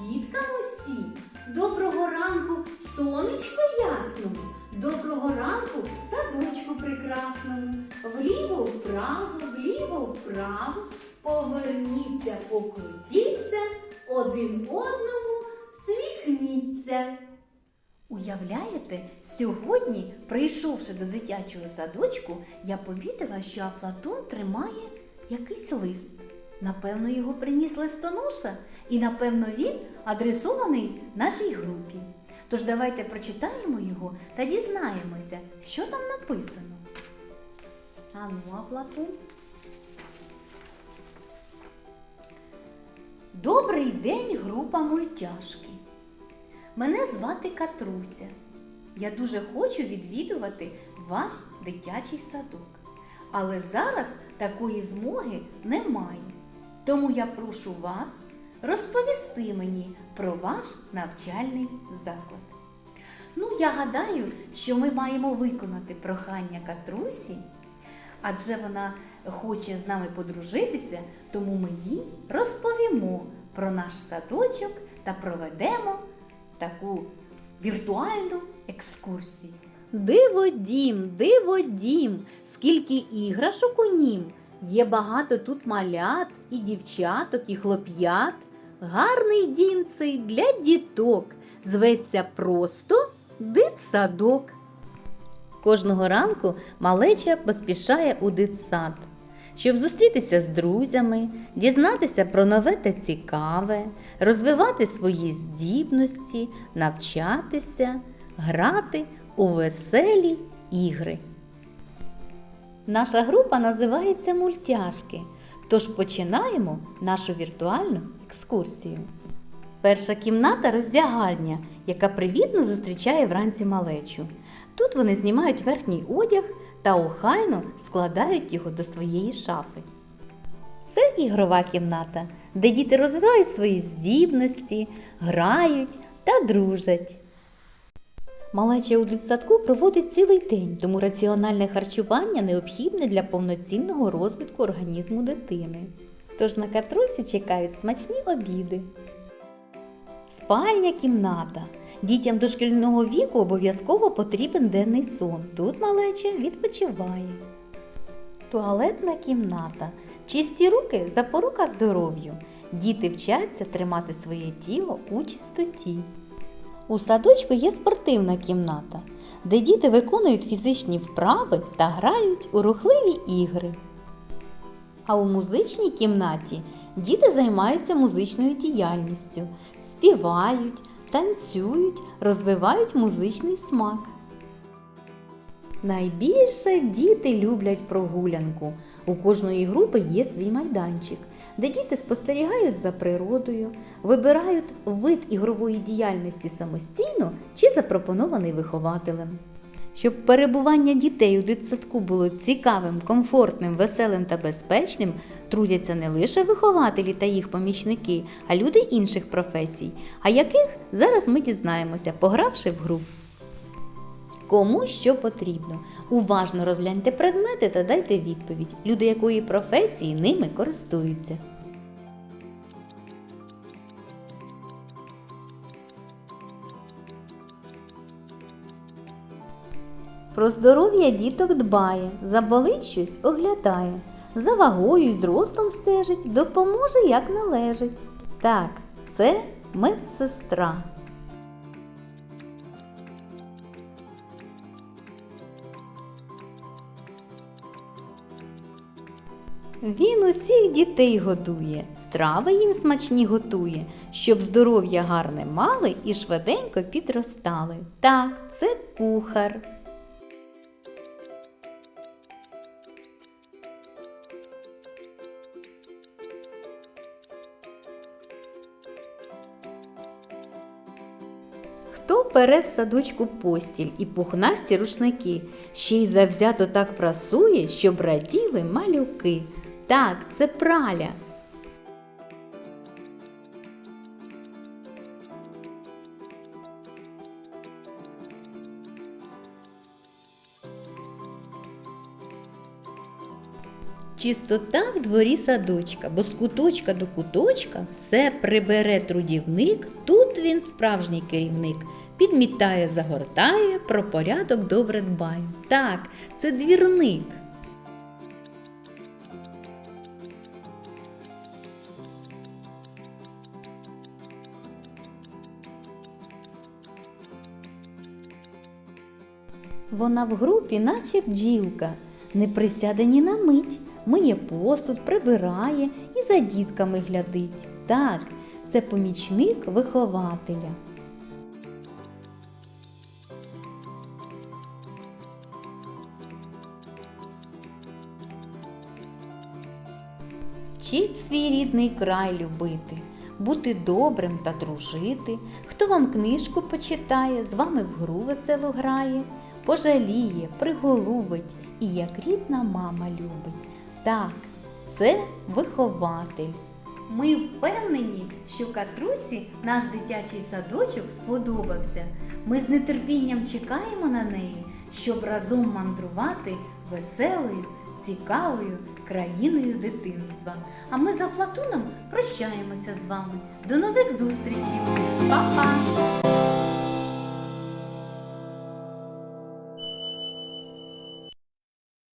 діткам усім. Доброго ранку, сонечко ясному. Доброго ранку, садочку прекрасному. Вліво вправо, вліво вправо. Поверніться, покрутіться, один одному сміхніться. Уявляєте, сьогодні, прийшовши до дитячого садочку, я помітила, що Афлатон тримає якийсь лист. Напевно, його приніс листоноша, і напевно він адресований нашій групі. Тож давайте прочитаємо його та дізнаємося, що там написано. Ану, Афлатон. Добрий день, група мультяшки. Мене звати Катруся. Я дуже хочу відвідувати ваш дитячий садок. Але зараз такої змоги немає. Тому я прошу вас розповісти мені про ваш навчальний заклад. Ну, я гадаю, що ми маємо виконати прохання Катрусі, адже вона хоче з нами подружитися, тому ми їй розповімо про наш садочок та проведемо таку віртуальну екскурсію. Диво дім, диво дім, скільки іграшок у нім. Є багато тут малят, і дівчаток, і хлоп'ят. Гарний дім цей для діток. Зветься просто дитсадок. Кожного ранку малеча поспішає у дитсад, щоб зустрітися з друзями, дізнатися про нове та цікаве, розвивати свої здібності, навчатися, грати у веселі ігри. Наша група називається Мультяшки. Тож починаємо нашу віртуальну екскурсію. Перша кімната роздягальня, яка привітно зустрічає вранці малечу. Тут вони знімають верхній одяг та охайно складають його до своєї шафи. Це ігрова кімната, де діти розвивають свої здібності, грають та дружать. Малеча у дитсадку проводить цілий день, тому раціональне харчування необхідне для повноцінного розвитку організму дитини. Тож на катрусю чекають смачні обіди. Спальня кімната. Дітям дошкільного віку обов'язково потрібен денний сон. Тут малеча відпочиває. Туалетна кімната. Чисті руки запорука здоров'ю. Діти вчаться тримати своє тіло у чистоті. У садочку є спортивна кімната, де діти виконують фізичні вправи та грають у рухливі ігри. А у музичній кімнаті діти займаються музичною діяльністю, співають, танцюють, розвивають музичний смак. Найбільше діти люблять прогулянку. У кожної групи є свій майданчик, де діти спостерігають за природою, вибирають вид ігрової діяльності самостійно чи запропонований вихователем. Щоб перебування дітей у дитсадку було цікавим, комфортним, веселим та безпечним, трудяться не лише вихователі та їх помічники, а люди інших професій, а яких зараз ми дізнаємося, погравши в гру. Кому що потрібно. Уважно розгляньте предмети та дайте відповідь, люди якої професії ними користуються. Про здоров'я діток дбає, заболить щось оглядає, за вагою й зростом стежить, допоможе як належить. Так, це медсестра. Він усіх дітей годує, страви їм смачні готує, щоб здоров'я гарне мали і швиденько підростали. Так, це кухар. Хто пере в садочку постіль і пухнасті рушники, ще й завзято так прасує, щоб раділи малюки. Так, це праля. Чистота в дворі садочка, бо з куточка до куточка все прибере трудівник. Тут він справжній керівник. Підмітає, загортає, про порядок добре дбає. Так, це двірник. Вона в групі, наче бджілка, не присяде ні на мить, миє посуд, прибирає і за дітками глядить. Так, це помічник вихователя. Вчіть свій рідний край любити, бути добрим та дружити. Хто вам книжку почитає, з вами в гру веселу грає, пожаліє, приголубить і як рідна мама любить. Так, це вихователь. Ми впевнені, що Катрусі наш дитячий садочок сподобався. Ми з нетерпінням чекаємо на неї, щоб разом мандрувати веселою, цікавою країною дитинства. А ми за Флатуном прощаємося з вами. До нових зустрічей! Па-па!